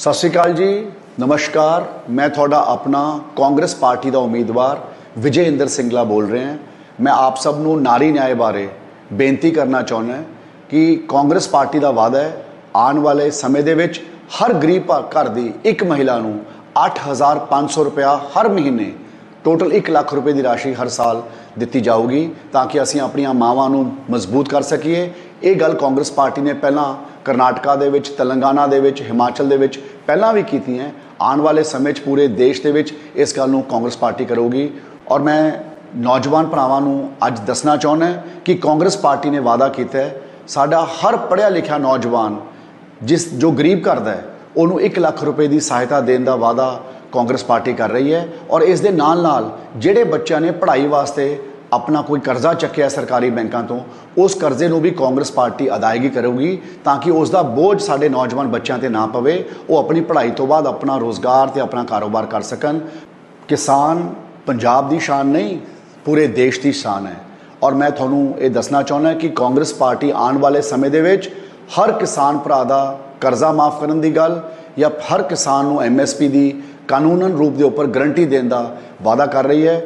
ਸਤਿ ਸ਼੍ਰੀ ਅਕਾਲ ਜੀ, ਨਮਸਕਾਰ। ਮੈਂ ਤੁਹਾਡਾ ਆਪਣਾ ਕਾਂਗਰਸ ਪਾਰਟੀ ਦਾ ਉਮੀਦਵਾਰ ਵਿਜੇ ਇੰਦਰ ਸਿੰਗਲਾ ਬੋਲ ਰਿਹਾ ਹਾਂ। ਮੈਂ ਆਪ ਸਭ ਨੂੰ ਨਾਰੀ ਨਿਆਂ ਬਾਰੇ ਬੇਨਤੀ ਕਰਨਾ ਚਾਹੁੰਦਾ ਹਾਂ ਕਿ ਕਾਂਗਰਸ ਪਾਰਟੀ ਦਾ ਵਾਅਦਾ ਹੈ, ਆਉਣ ਵਾਲੇ ਸਮੇਂ ਦੇ ਵਿੱਚ ਹਰ ਗਰੀਬ ਘਰ ਦੀ ਇੱਕ ਮਹਿਲਾ ਨੂੰ 8500 ਰੁਪਇਆ ਹਰ ਮਹੀਨੇ ਟੋਟਲ 1 ਲੱਖ ਰੁਪਏ ਦੀ ਰਾਸ਼ੀ ਹਰ ਸਾਲ ਦਿੱਤੀ ਜਾਊਗੀ ਤਾਂ ਕਿ ਅਸੀਂ ਆਪਣੀਆਂ ਮਾਵਾਂ ਨੂੰ ਮਜ਼ਬੂਤ ਕਰ ਸਕੀਏ। ਇਹ ਗੱਲ ਕਾਂਗਰਸ ਪਾਰਟੀ ਨੇ ਪਹਿਲਾਂ ਕਰਨਾਟਕਾ ਦੇ ਵਿੱਚ, ਤੇਲੰਗਾਨਾ ਦੇ ਵਿੱਚ, ਹਿਮਾਚਲ ਦੇ ਵਿੱਚ ਪਹਿਲਾਂ ਵੀ ਕੀਤੀਆਂ ਆਉਣ ਵਾਲੇ ਸਮੇਂ 'ਚ ਪੂਰੇ ਦੇਸ਼ ਦੇ ਵਿੱਚ ਇਸ ਗੱਲ ਨੂੰ ਕਾਂਗਰਸ ਪਾਰਟੀ ਕਰੂਗੀ। ਔਰ ਮੈਂ ਨੌਜਵਾਨ ਭਰਾਵਾਂ ਨੂੰ ਅੱਜ ਦੱਸਣਾ ਚਾਹੁੰਦਾ ਕਿ ਕਾਂਗਰਸ ਪਾਰਟੀ ਨੇ ਵਾਅਦਾ ਕੀਤਾ ਸਾਡਾ ਹਰ ਪੜ੍ਹਿਆ ਲਿਖਿਆ ਨੌਜਵਾਨ, ਜਿਸ ਜੋ ਗਰੀਬ ਕਰਦਾ ਹੈ, ਉਹਨੂੰ 1 ਲੱਖ ਰੁਪਏ ਦੀ ਸਹਾਇਤਾ ਦੇਣ ਦਾ ਵਾਅਦਾ ਕਾਂਗਰਸ ਪਾਰਟੀ ਕਰ ਰਹੀ ਹੈ। ਔਰ ਇਸ ਦੇ ਨਾਲ ਨਾਲ ਜਿਹੜੇ ਬੱਚਿਆਂ ਨੇ ਪੜ੍ਹਾਈ ਵਾਸਤੇ ਆਪਣਾ ਕੋਈ ਕਰਜ਼ਾ ਚੱਕਿਆ ਸਰਕਾਰੀ ਬੈਂਕਾਂ ਤੋਂ, ਉਸ ਕਰਜ਼ੇ ਨੂੰ ਵੀ ਕਾਂਗਰਸ ਪਾਰਟੀ ਅਦਾਇਗੀ ਕਰੂਗੀ ਤਾਂ ਕਿ ਉਸ ਦਾ ਬੋਝ ਸਾਡੇ ਨੌਜਵਾਨ ਬੱਚਿਆਂ ਤੇ ਨਾ ਪਵੇ, ਉਹ ਆਪਣੀ ਪੜ੍ਹਾਈ ਤੋਂ ਬਾਅਦ ਆਪਣਾ ਰੋਜ਼ਗਾਰ ਤੇ ਆਪਣਾ ਕਾਰੋਬਾਰ ਕਰ ਸਕਣ। ਕਿਸਾਨ ਪੰਜਾਬ ਦੀ ਸ਼ਾਨ ਨਹੀਂ, ਪੂਰੇ ਦੇਸ਼ ਦੀ ਸ਼ਾਨ ਹੈ। ਔਰ ਮੈਂ ਤੁਹਾਨੂੰ ਇਹ ਦੱਸਣਾ ਚਾਹੁੰਦਾ ਕਿ ਕਾਂਗਰਸ ਪਾਰਟੀ ਆਉਣ ਵਾਲੇ ਸਮੇਂ ਦੇ ਵਿੱਚ ਹਰ ਕਿਸਾਨ ਭਰਾ ਦਾ ਕਰਜ਼ਾ ਮਾਫ ਕਰਨ ਦੀ ਗੱਲ ਜਾਂ ਹਰ ਕਿਸਾਨ ਨੂੰ ਐਮਐਸਪੀ ਦੀ ਕਾਨੂੰਨਨ ਰੂਪ ਦੇ ਉੱਪਰ ਗਰੰਟੀ ਦੇਣ ਦਾ ਵਾਅਦਾ ਕਰ ਰਹੀ ਹੈ।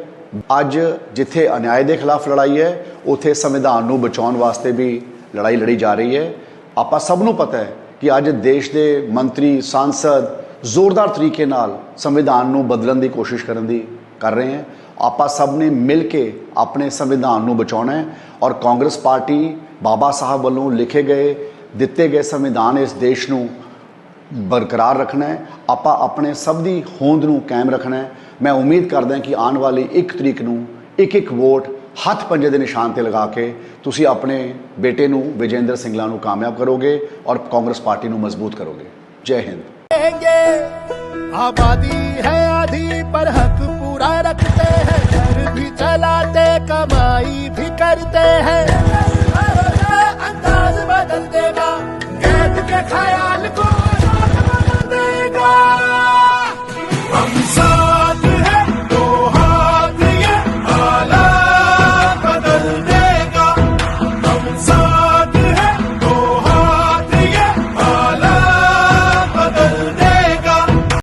ਅੱਜ ਜਿੱਥੇ ਅਨਿਆਏ ਦੇ ਖਿਲਾਫ ਲੜਾਈ ਹੈ, ਉਥੇ ਸੰਵਿਧਾਨ ਨੂੰ ਬਚਾਉਣ ਵਾਸਤੇ ਵੀ ਲੜਾਈ ਲੜੀ ਜਾ ਰਹੀ ਹੈ। ਆਪਾਂ ਸਭ ਨੂੰ ਪਤਾ ਹੈ ਕਿ ਅੱਜ ਦੇਸ਼ ਦੇ ਮੰਤਰੀ, ਸਾਂਸਦ ਜ਼ੋਰਦਾਰ ਤਰੀਕੇ ਨਾਲ ਸੰਵਿਧਾਨ ਨੂੰ ਬਦਲਣ ਦੀ ਕੋਸ਼ਿਸ਼ ਕਰਨ ਦੀ ਕਰ ਰਹੇ ਹਨ ਆਪਾਂ ਸਭ ਨੇ ਮਿਲ ਕੇ ਆਪਣੇ ਸੰਵਿਧਾਨ ਨੂੰ ਬਚਾਉਣਾ ਹੈ ਔਰ ਕਾਂਗਰਸ ਪਾਰਟੀ ਬਾਬਾ ਸਾਹਿਬ ਵੱਲੋਂ ਲਿਖੇ ਗਏ, ਦਿੱਤੇ ਗਏ ਸੰਵਿਧਾਨ ਇਸ ਦੇਸ਼ ਨੂੰ ਬਰਕਰਾਰ ਰੱਖਣਾ ਹੈ ਆਪਾਂ ਆਪਣੇ ਸਭ ਦੀ ਹੋਂਦ ਨੂੰ ਕਾਇਮ ਰੱਖਣਾ ਹੈ ਮੈਂ ਉਮੀਦ ਕਰਦਾ ਕਿ ਆਉਣ ਵਾਲੀ 1 ਤਰੀਕ ਨੂੰ ਇੱਕ ਇੱਕ ਵੋਟ ਹੱਥ ਪੰਜੇ ਦੇ ਨਿਸ਼ਾਨ ਤੇ ਲਗਾ ਕੇ ਤੁਸੀਂ ਆਪਣੇ ਬੇਟੇ ਨੂੰ ਵਿਜੇਂਦਰ ਸਿੰਗਲਾ ਨੂੰ ਕਾਮਯਾਬ ਕਰੋਗੇ ਔਰ ਕਾਂਗਰਸ ਪਾਰਟੀ ਨੂੰ ਮਜ਼ਬੂਤ ਕਰੋਗੇ ਜੈ ਹਿੰਦ रहेंगे आबादी है आधी पर हक पूरा रखते हैं घर भी चलाते कमाई भी करते हैं अंदाज बदल देगा कैद के खाया